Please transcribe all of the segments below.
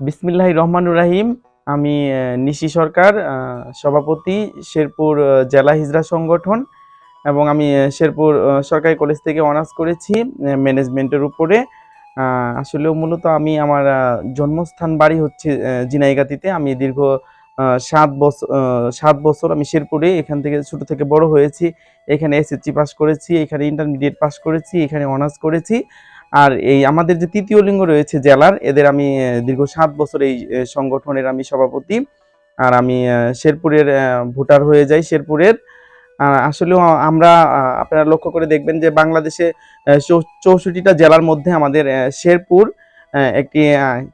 বিসমিল্লাহ রহমান রাহিম। আমি নিশি সরকার সভাপতি, শেরপুর জেলা হিজরা সংগঠন এবং আমি শেরপুর সরকারি কলেজ থেকে অনার্স করেছি ম্যানেজমেন্টের উপরে। আসলে মূলত আমি আমার জন্মস্থান বাড়ি হচ্ছে জিনাইগাতিতে আমি দীর্ঘ সাত বছর সাত বছর আমি শেরপুরে, এখান থেকে ছোট থেকে বড় হয়েছি। এখানে এসএসসি পাস করেছি, এখানে ইন্টারমিডিয়েট পাস করেছি, এখানে অনার্স করেছি। আর এই আমাদের যে তৃতীয় লিঙ্গ রয়েছে জেলার, এদের আমি দীর্ঘ সাত বছর এই সংগঠনের আমি সভাপতি। আর আমি শেরপুরের ভোটার হয়ে যাই শেরপুরের। আসলেও আমরা আপনারা লক্ষ্য করে দেখবেন যে বাংলাদেশে চৌষট্টিটা জেলার মধ্যে আমাদের শেরপুর একটি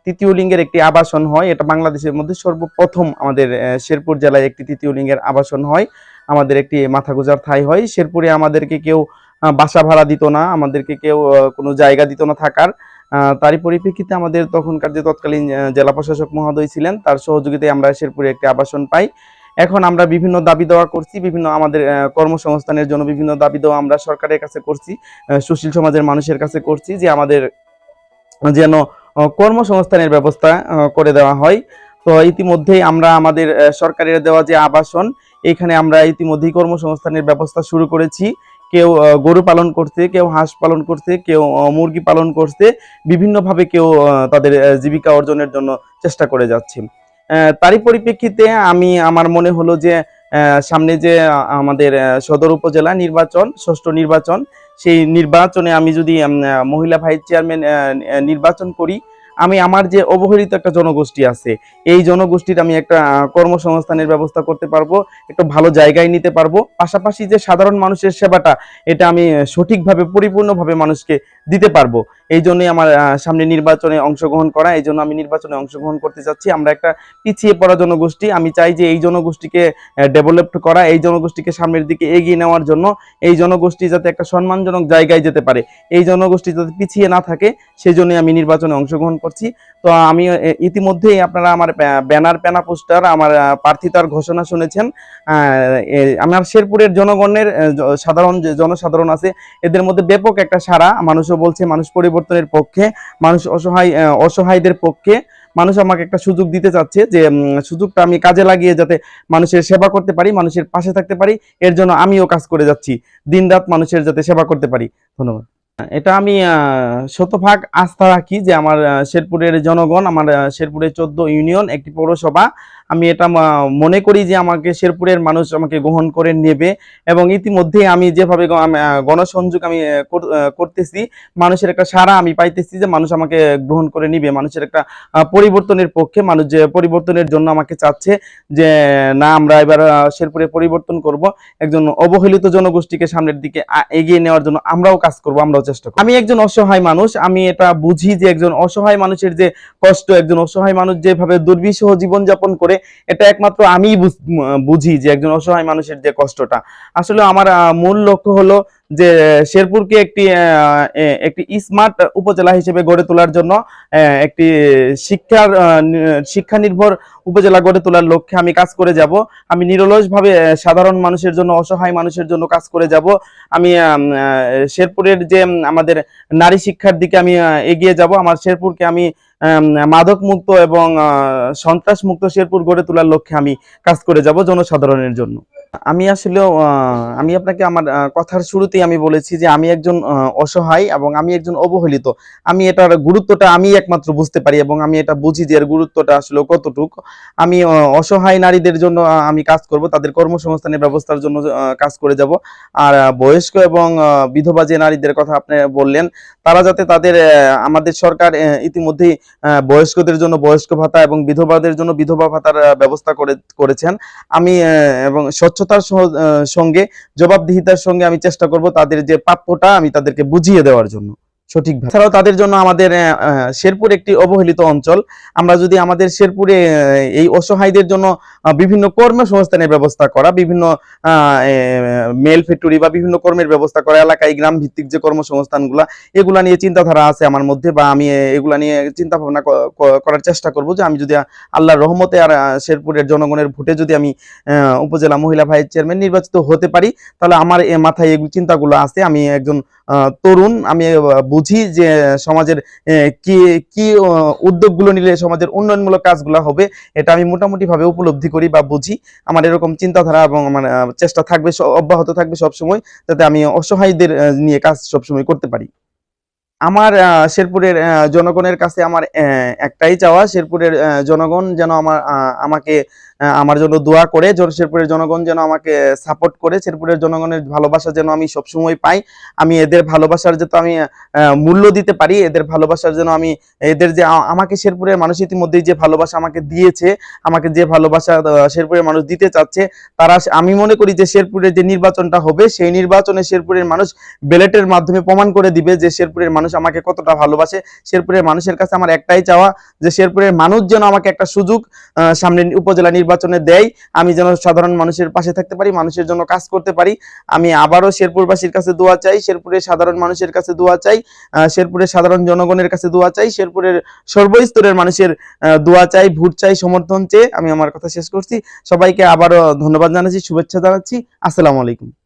তৃতীয় লিঙ্গের একটি আবাসন হয়। এটা বাংলাদেশের মধ্যে সর্বপ্রথম আমাদের শেরপুর জেলায় একটি তৃতীয় লিঙ্গের আবাসন হয়। আমাদের একটি মাথা গোজার ঠাঁই হয়। শেরপুরে আমাদেরকে কেউ বাসা ভাড়া দিত না, আমাদেরকে কেউ কোনো জায়গা দিত না থাকার। তারই পরিপ্রেক্ষিতে আমাদের তখনকার যে তৎকালীন জেলা প্রশাসক মহোদয় ছিলেন, তার সহযোগিতায় আমরা শেরপুরে একটি আবাসন পাই। এখন আমরা বিভিন্ন দাবি দেওয়া করছি, বিভিন্ন আমাদের কর্মসংস্থানের জন্য বিভিন্ন দাবি দেওয়া আমরা সরকারের কাছে করছি সুশীল সমাজের মানুষের কাছে করছি যে আমাদের যেন কর্মসংস্থানের ব্যবস্থা করে দেওয়া হয়। তো ইতিমধ্যেই আমরা আমাদের সরকারের দেওয়া যে আবাসন, এখানে আমরা ইতিমধ্যেই কর্মসংস্থানের ব্যবস্থা শুরু করেছি। কেউ গরু পালন করছে, কেউ হাঁস পালন করছে, কেউ মুরগি পালন করছে, বিভিন্নভাবে কেউ তাদের জীবিকা অর্জনের জন্য চেষ্টা করে যাচ্ছে। তারই পরিপ্রেক্ষিতে আমি, আমার মনে হলো যে সামনে যে আমাদের সদর উপজেলা নির্বাচন, ষষ্ঠ নির্বাচন, সেই নির্বাচনে আমি যদি মহিলা ভাইস চেয়ারম্যান নির্বাচন করি আমি আমার যে অবহেলিত একটা জনগোষ্ঠী আছে, এই জনগোষ্ঠীর আমি একটা কর্মসংস্থানের ব্যবস্থা করতে পারব, একটু ভালো জায়গায় নিতে পারব। পাশাপাশি যে সাধারণ মানুষের সেবাটা, এটা আমি সঠিকভাবে, পরিপূর্ণভাবে মানুষকে দিতে পারব। এই জন্যই আমার সামনে নির্বাচনে অংশগ্রহণ করা, এই জন্য আমি নির্বাচনে অংশগ্রহণ করতে চাচ্ছি আমরা একটা পিছিয়ে পড়া জনগোষ্ঠী। আমি চাই যে এই জনগোষ্ঠীকে ডেভেলপ করা, এই জনগোষ্ঠীকে সামনের দিকে এগিয়ে নেওয়ার জন্য এই জনগোষ্ঠী যাতে একটা সম্মানজনক জায়গায় যেতে পারে। এই জনগোষ্ঠী যাতে পিছিয়ে না থাকে সেই জন্যই আমি নির্বাচনে অংশগ্রহণ তো আমি ইতিমধ্যেই আপনারা আমার ব্যানার, প্যানা পোস্টার, আমার প্রার্থিতার ঘোষণা শুনেছেন। আমার শেরপুরের জনগণের সাধারণ জনসাধারণ আছে, এদের মধ্যে ব্যাপক একটা সারা মানুষও বলছে মানুষ পরিবর্তনের পক্ষে, মানুষ অসহায় অসহায়দের পক্ষে। মানুষ আমাকে একটা সুযোগ দিতে চাচ্ছে যে সুযোগটা আমি কাজে লাগিয়ে যাতে মানুষের সেবা করতে পারি, মানুষের পাশে থাকতে পারি। এর জন্য আমিও কাজ করে যাচ্ছি। দিনরাত মানুষের যাতে সেবা করতে পারি। ধন্যবাদ। এটা আমি শতভাগ আস্থা রাখি যে আমার শেরপুরের জনগণ, আমার শেরপুরের চোদ্দ ইউনিয়ন, একটি পৌরসভা আমি এটা মনে করি যে আমাকে শেরপুরের মানুষ আমাকে গ্রহণ করে নেবে এবং ইতিমধ্যে আমি যেভাবে গণসংযোগ আমি কর- করতেছি, মানুষের একটা সারা আমি পাইতেছি যে মানুষ আমাকে গ্রহণ করে নিবে। মানুষের একটা পরিবর্তনের পক্ষে মানুষ যে পরিবর্তনের জন্য আমাকে চাচ্ছে যে, না, আমরা এবার শেরপুরে পরিবর্তন করব। একজন অবহেলিত জনগোষ্ঠীকে সামনের দিকে এগিয়ে নেওয়ার জন্য আমরাও কাজ করব, আমরাও চেষ্টা করব। আমি একজন অসহায় মানুষ, আমি এটা বুঝি যে একজন অসহায় মানুষের যে কষ্ট, একজন অসহায় মানুষ যেভাবে দুর্বিষহ জীবনযাপন করে এটা একমাত্র আমি বুঝ- যে একজন অসহায় মানুষের যে কষ্টটা। আসলে আমার মূল লক্ষ্য হলো যে শেরপুরকে একটি একটি স্মার্ট উপজেলা হিসেবে গড়ে তোলার জন্য একটি শিক্ষার শিক্ষা নির্ভর উপজেলা গড়ে তোলার লক্ষ্যে আমি কাজ করে যাব। আমি নিরলসভাবে সাধারণ মানুষের জন্য অসহায় মানুষের জন্য কাজ করে যাব। আমি শেরপুরের যে আমাদের নারী শিক্ষার দিকে আমি এগিয়ে যাব। আমার শেরপুরকে আম, মাদক মুক্ত এবং সন্ত্রাস মুক্ত শেরপুর গড়ে তোলার লক্ষ্যে আমি কাজ করে যাব জনসাধারণের জন্য। আমি আসলে আমি আপনাকে আমার কথার শুরুতেই আমি বলেছি যে আমি একজন অসহায় এবং আমি একজন অবহেলিত। আমি এটার গুরুত্বটা আমি একমাত্র বুঝতে পারি এবং আমি এটা বুঝি যে এর গুরুত্বটা আসলে কতটুকু। আমি অসহায় নারীদের জন্য আমি কাজ করব, তাদের কর্মসংস্থানের ব্যবস্থার জন্য কাজ করে যাব। আর বয়স্ক এবং বিধবা যে নারীদের কথা আপনি বললেন, তারা যাতে তাদের আমাদের সরকার ইতিমধ্যেই বয়স্কদের জন্য বয়স্ক ভাতা এবং বিধবাদের জন্য বিধবা ভাতার ব্যবস্থা করে, করেছেন। আমি এবং স্বচ্ছতার সঙ্গে, জবাবদিহিতার সঙ্গে আমি চেষ্টা করব তাদের যে প্রাপ্যটা আমি তাদেরকে বুঝিয়ে দেওয়ার জন্য। সঠিকভাবে। এছাড়াও তাদের জন্য আমাদের শেরপুর একটি অবহেলিত অঞ্চল। আমরা যদি আমাদের শেরপুরে এই অসহায়দের জন্য বিভিন্ন কর্মসংস্থানের ব্যবস্থা করা, বিভিন্ন মেল ফ্যাক্টরি বা বিভিন্ন কর্মের ব্যবস্থা করা, এলাকায় গ্রাম ভিত্তিক যে কর্মসংস্থানগুলা, এগুলা নিয়ে চিন্তাধারা আছে আমার মধ্যে বা আমি এগুলা নিয়ে চিন্তা ভাবনা করার চেষ্টা করব যে আমি যদি আল্লাহর রহমতে আর শেরপুরের জনগণের ভোটে যদি আমি উপজেলা মহিলা ভাইস চেয়ারম্যান নির্বাচিত হতে পারি, তাহলে আমার মাথায় এই চিন্তাগুলো আছে। আমি একজন তরুণ, আমি বুঝি যে, সমাজের কি কি উদ্যোগগুলো নিলে সমাজের উন্নয়নমূলক কাজগুলো হবে, এটা আমি মোটামুটি ভাবে উপলব্ধি করি বা বুঝি। আমার এরকম চিন্তাধারা এবং আমার চেষ্টা থাকবে অব্যাহত থাকবে সব সময় যাতে আমি অসহায়দের নিয়ে কাজ সবসময় করতে পারি। আমার শেরপুরের জনগণের কাছে আমার একটাই চাওয়া, শেরপুরের জনগণ যেন আমার আমাকে আমার জন্য দোয়া করে শেরপুরের জনগণ যেন আমাকে সাপোর্ট করে, শেরপুরের জনগণের ভালোবাসা যেন আমি সবসময় পাই। আমি এদের ভালোবাসার যাতে আমি মূল্য দিতে পারি, এদের ভালোবাসার যেন আমি, এদের যে আমাকে শেরপুরের মানুষ ইতিমধ্যেই যে ভালোবাসা আমাকে দিয়েছে, আমাকে যে ভালোবাসা শেরপুরের মানুষ দিতে চাচ্ছে, তারা আমি মনে করি যে শেরপুরের যে নির্বাচনটা হবে, সেই নির্বাচনে শেরপুরের মানুষ ব্যালেটের মাধ্যমে প্রমাণ করে দিবে যে শেরপুরের মানুষ আমাকে কতটা ভালোবাসে। শেরপুরের মানুষের কাছে আমার একটাই চাওয়া যে শেরপুরের মানুষ যেন আমাকে একটা সুযোগ সামনে উপজেলা নির্বাচনে দেয় আমি যেন সাধারণ মানুষের পাশে থাকতে পারি, মানুষের জন্য কাজ করতে পারি। আমি আবারও শেরপুরবাসীর কাছে দোয়া চাই শেরপুরের সাধারণ মানুষের কাছে দোয়া চাই শেরপুরের সাধারণ জনগণের কাছে দোয়া চাই, শেরপুরের সর্বস্তরের মানুষের দোয়া চাই, ভোট চাই, সমর্থন চেয়ে আমি আমার কথা শেষ করছি। সবাইকে আবারও ধন্যবাদ জানাচ্ছি, শুভেচ্ছা জানাচ্ছি। আসসালামু আলাইকুম।